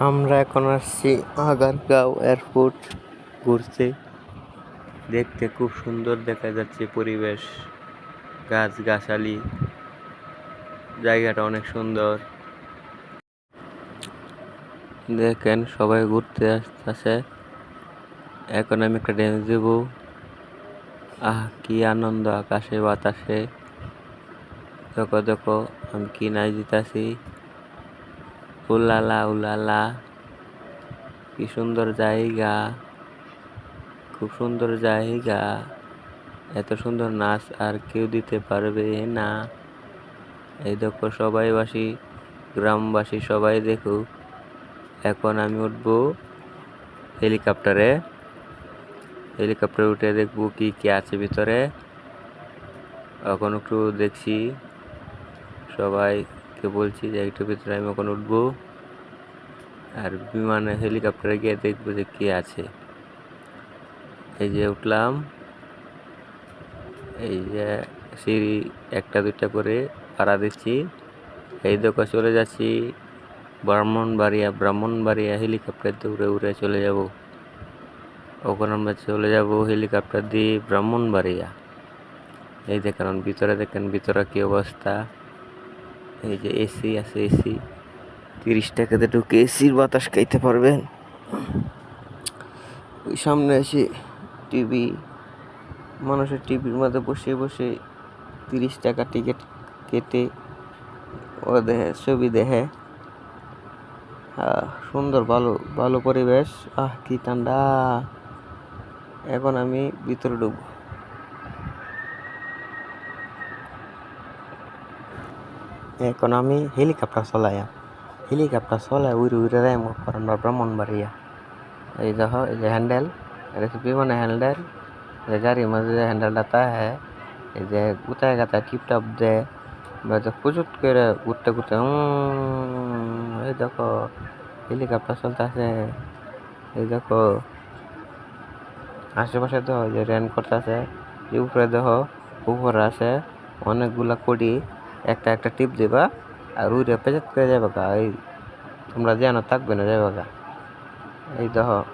আমরা এখন আসছি আগারগাঁও এয়ারপোর্ট। ঘুরতে। দেখতে খুব সুন্দর দেখা যাচ্ছে পরিবেশ। গাছ গাছালি জায়গাটা অনেক সুন্দর। দেখেন, সবাই ঘুরতে আসতেছে। এখন আমি একটা ড্যান্স দেব আহ, কি আনন্দ আকাশে বাতাসে। দেখো দেখো, আমি কি নাই দিতেছি। উলালা উলালা। কি সুন্দর জায়গা। খুব সুন্দর জায়গা। এত সুন্দর নাচ আর কেউ দিতে পারবে না। এই দেখো সবাইবাসী, গ্রামবাসী সবাই দেখুক এখন আমি উঠবো হেলিকপ্টারে। হেলিকপ্টারে উঠে দেখব কি কি আছে ভিতরে। এখন একটু দেখছি। সবাইকে বলছি যে একটু ভিতরে আমি এখন উঠবো। আর বিমানে হেলিকপ্টারে গিয়ে দেখব যে কে আছে। এই যে উঠলাম। এই যে সিঁড়ি একটা দুইটা করে পাড়া দিচ্ছি। এই দেখো চলে যাচ্ছি ব্রাহ্মণবাড়িয়া ব্রাহ্মণবাড়িয়া হেলিকপ্টার দিয়ে উড়ে উড়ে চলে যাব। ওখানে আমরা চলে যাব হেলিকপ্টার দিয়ে ব্রাহ্মণবাড়িয়া। এই দেখেন, ভিতরে দেখেন, ভিতরে কী অবস্থা। এই যে এসি আছে, এসি। তিরিশ টাকাতে ঢুকে এসির বাতাস খাইতে পারবেন। ওই সামনে এসে টিভি, মানুষের টিভির মধ্যে বসে বসে তিরিশ টাকা টিকিট কেটে ও দেখে, ছবি দেখে। সুন্দর, ভালো ভালো পরিবেশ। আহ, কি ঠান্ডা। এখন আমি ভিতরে ঢুকবো। এখন আমি হেলিকপ্টার চলাই। হেলিকপ্টার চলাই উড়ে উড়ে যাই আমার আমরা ব্রাহ্মণবাড়িয়া এই দেখো এই যে হ্যান্ডেল এটা বিমানের হ্যান্ডেল যে গাড়ির মাঝে যে হ্যান্ডেলটা তা হ্যাঁ এই যে গুতায় গাতায় টিপ টাপ দেয় যে প্রচুর করে ঘুরতে ঘুরতে এই দেখো হেলিকপ্টার চলতেছে এই দেখো আশেপাশে দেখো যে রেন করতেছে উপরে দেখো উপরে আছে অনেকগুলা কড়ি একটা একটা টিপ দিবা আর উড়ে পেঁচাত করে যাবে গা, এই তোমরা যেন থাকবে না যাবে গা। এই দেখো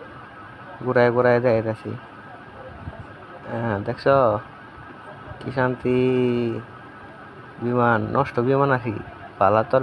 ঘুরায় ঘুরায় যাইতেছি হ্যাঁ দেখছ? কি শান্তি। বিমান, নষ্ট বিমান আছি পালা তোর